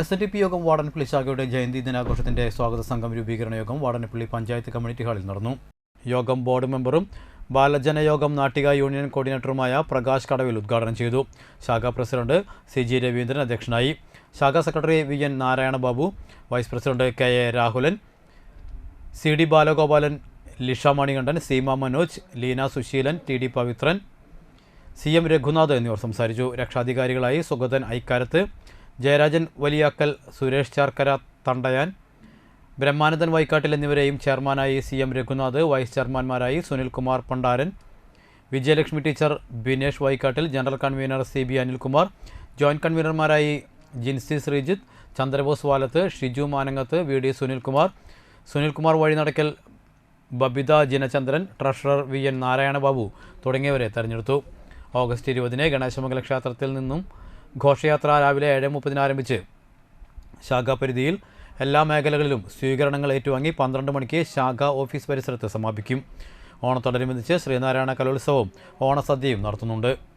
S N D P യോഗം വാടനപ്പള്ളി ശാഖയുടെ ജയന്തി ദിനാഘോഷത്തിന്റെ സ്വാഗത സംഘം രൂപീകരണ യോഗം വാടനപ്പള്ളി പഞ്ചായത്ത് കമ്മ്യൂണിറ്റി ഹാളിൽ നടന്നു. യോഗം ബോർഡ് മെമ്പറും ബാലജനയോഗം നാട്ടിക യൂണിയൻ കോർഡിനേറ്ററുമായ പ്രകാശ് കടവിൽ ഉദ്ഘാടനം ചെയ്തു. ശാഖാ പ്രസിഡന്റ് സി ജി രവീന്ദ്രൻ അധ്യക്ഷനായി. ശാഖാ secretary V N Narayana Babu vice president K A Rahulan C D Balagopalan Lisha Manikandan Seema Manoj Leena Susheelan T D Pavithran C M Raghunath എന്നിവർ സംസാരിച്ചു. രക്ഷാധികാരികളായി സുഗതൻ ഐക്കാരത്ത് ജയരാജൻ വലിയാക്കൽ സുരേഷ് ചാർക്കര തണ്ടയാൻ ബ്രഹ്മാനന്ദൻ വൈക്കാട്ടിൽ എന്നിവരെയും ചെയർമാനായി C M Raghunath vice ചെയർമാൻമാരായി Sunilkumar Pandaran Vijayalakshmi teacher Binesh Vaikkattil general convener C B Anilkumar joint കൺവീനർമാരായി Jincy Sreejith Chandrabose Valath Shiju Manangath V D Sunilkumar Sunilkumar Vazhinadakkal Babitha Jinachandran treasurer V N Narayanababu തുടങ്ങിയവരെ തെരഞ്ഞെടുത്തു. August ഇരുപതിന് ഗണേശമംഗല ക്ഷേത്രത്തിൽ നിന്നും ഘോഷയാത്ര രാവിലെ ഏഴ് മുപ്പതിന് ആരംഭിച്ച്. ശാഖാപരിധിയിൽ എല്ലാ മേഖലകളിലും സ്വീകരണങ്ങൾ ഏറ്റുവാങ്ങി പന്ത്രണ്ട് മണിക്ക് ശാഖ ഓഫീസ് പരിസരത്ത് സമാപിക്കും. ഓണത്തോടനുബന്ധിച്ച് ശ്രീനാരായണ കലോത്സവവും ഓണസദ്യയും നടത്തുന്നുണ്ട്.